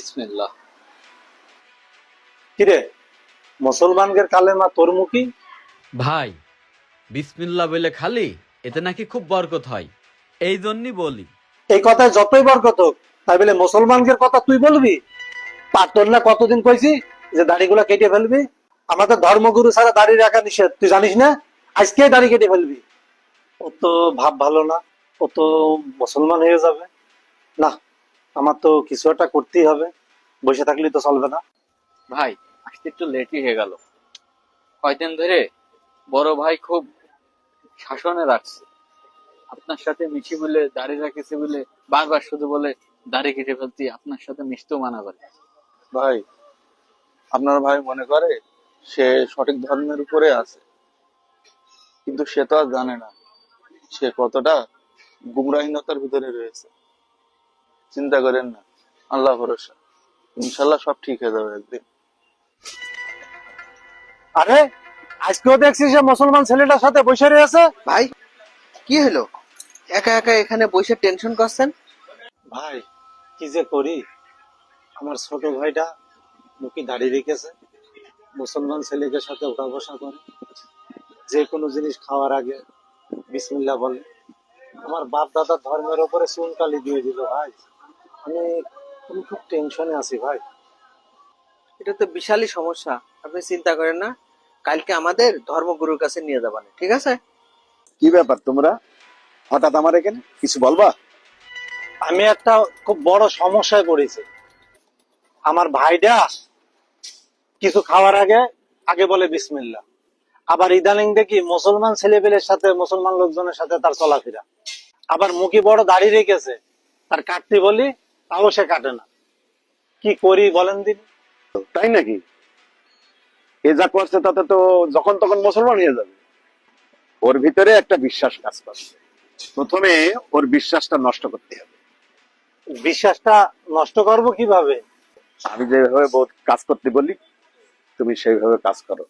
বিসমিল্লাহ। কিরে মুসলমানদের কালেমা তোর মুখী ভাই বিসমিল্লা বলে খালি এতে নাকি খুব বরকত হয়। এই জন্যই বলি। এই কথায় যতই বরকত হোক তাই বলে মুসলমানদের কথা তুই বলবি? পারতর না কতদিন কইছি যে দাড়িগুলা কেটে ফেলবি? আমাদের ধর্মগুরু ছাড়া দাড়ি রাখা নিষেধ তুই জানিস না? আজকে দাড়ি কেটে ফেলবি। ও তো ভাব ভালো না ও তো মুসলমান হয়ে যাবে। না আমার তো কিছু একটা করতেই হবে। বসে থাকলে তো চলবে না। ভাই আসতে একটু লেটই হয়ে গেল। কয়দিন ধরে বড় ভাই খুব শাসনে রাখছে। আপনার সাথে মিশি বলে দাড়ি রাখেছে বলে বারবার শুধু বলে দাড়ি কেটে ফেলতি আপনার সাথে মিশতেও মানা করে। ভাই আপনার ভাই মনে করে সে সঠিক ধর্মের উপরে আছে। কিন্তু সে তো আর জানে না সে কতটা গুমরাহীনতার ভিতরে রয়েছে। চিন্তা করেন না আল্লাহ ভরসা। ইনশাল্লাহ সব ঠিক হয়ে যাবে একদিন। আরে আজকেও দেখছি যে মুসলমান ছেলেটার সাথে বসে রয়েছে। ভাই কি হলো? একা একা এখানে বসে টেনশন করছেন? ভাই কি যে করি? আমার ছোট ভাইটা মুখে দাঁড়িয়ে রেখেছে। মুসলমান ছেলেদের সাথে উঠা বসা করে। যে কোনো জিনিস খাওয়ার আগে বিসমিল্লাহ বলে। আমার বাপ দাদার ধর্মের উপরে চুনকালি দিয়ে দিল ভাই। আমি আমি খুব টেনশনে আছি ভাই। এটা তো বিশালই সমস্যা। আপনি চিন্তা করেন না কালকে আমাদের ধর্মগুরুর কাছে নিয়ে যাবানে ঠিক আছে? কি ব্যাপার তোমরা? হঠাৎ আমার এখানে? কিছু বলবা? আমি একটা খুব বড় সমস্যায় পড়েছি। আমার ভাইটা কিছু খাওয়ার আগে আগে বলে বিসমিল্লা আবার ইদানিং দেখি মুসলমান ছেলেপেলের সাথে মুসলমান লোকজনের সাথে তার চলাফেরা। আবার মুখে বড় দাড়ি রেখেছে তার কাটতে বলি তাও সে কাটে না। কি করি বলেন দিন তাই নাকি? এ যা করছে তাতে তো যখন তখন মুসলমান হয়ে যাবে। ওর ভিতরে একটা বিশ্বাস কাজ করছে। প্রথমে ওর বিশ্বাসটা নষ্ট করতে হবে। বিশ্বাসটা নষ্ট করব কীভাবে? আমি যেভাবে কাজ করতে বলি তুমি সেইভাবে কাজ করো।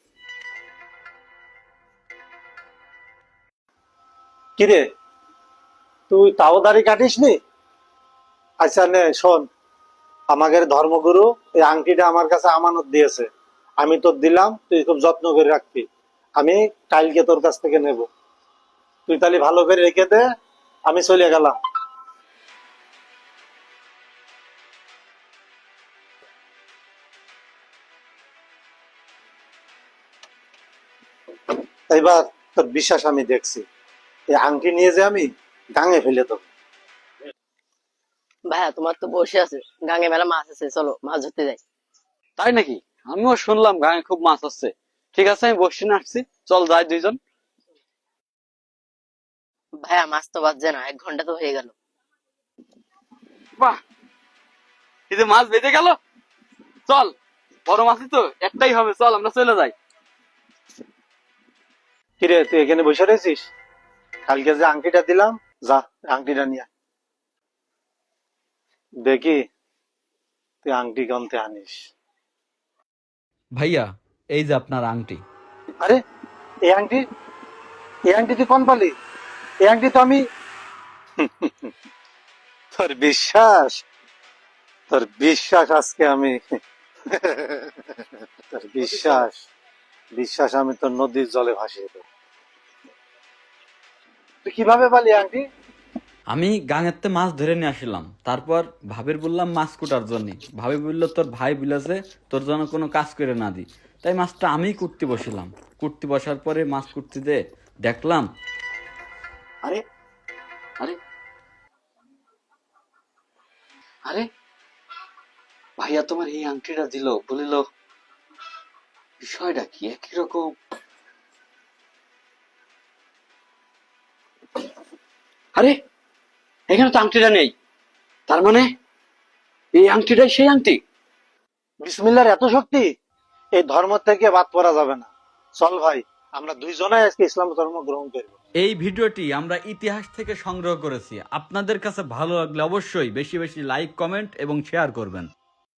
কিরে তুই তাও দাড়ি কাটিস নি আচ্ছা নে, শোন। আমাদের ধর্মগুরু এই আংটিটা আমার কাছে আমানত দিয়েছে। আমি তোর দিলাম, তুই খুব যত্ন করে রাখবি। আমি কালকে তোর কাছ থেকে নেব। তুই তাহলে ভালো করে রেখে দে, আমি চলে গেলাম। এবার তোর বিশ্বাস আমি দেখছি। এই আংটি নিয়ে যে আমি গাঙে ফেলে দেবো। ভাইয়া তোমার তো বসে আছে। গাঙে মেলা মাছ আছে চলো মাছ ধরতে যাই। তাই নাকি? আমিও শুনলাম গায়ে খুব মাছ হচ্ছে ঠিক আছে আমি বসে না আসছি চল যাই দুইজন। ভাইয়া মাছ তো বাজছে না এক ঘণ্টা তো হয়ে গেল। বাহ! এই যে মাছ বেঁধে গেল। চল বড় মাছই তো একটাই হবে। চল আমরা চলে যাই। কিরে তুই এখানে বসে রয়েছিস? কালকে যে আংটিটা দিলাম যা আংটিটা নিয়ে। দেখি তুই আংটি গন্তে আনিস। ভাইয়া এই যে আপনার আংটি। আরে এই আংটি? এই আংটি তুই কোন পালি? এই আংটি তো আমি তোর বিশ্বাস? তোর বিশ্বাস আজকে আমি তোর বিশ্বাস? বিশ্বাস আমি তোর নদীর জলে ভাসিয়ে দেবো। তুই কীভাবে পালি আংটি? আমি গাঙেরতে মাছ ধরে নিয়ে আসলাম। তারপর ভাবির বললাম, মাছ কুটার জন্য। ভাবি বলল, তোর ভাই বলেছে, তোর জন্য কোনো কাজ করে না দি। তাই মাছটা আমি কুটতে বসলাম। কুটতে বসার পরে মাছ কুটতে দে দেখলাম, আরে আরে আরে, ভাইয়া তোমার এই আংটিটা দিল, বলিল, বিষয়টা কি একই রকম? আরে এখানে তো আংটিটা নেই। তার মানে এই আংটিটাই সেই আংটি? বিসমিল্লার এত শক্তি, এই ধর্ম থেকে বাদ পড়া যাবে না। চল ভাই, আমরা দুইজনাই আজকে ইসলাম ধর্ম গ্রহণ করব। এই ভিডিওটি আমরা ইতিহাস থেকে সংগ্রহ করেছি। আপনাদের কাছে ভালো লাগলে অবশ্যই বেশি বেশি লাইক, কমেন্ট এবং শেয়ার করবেন।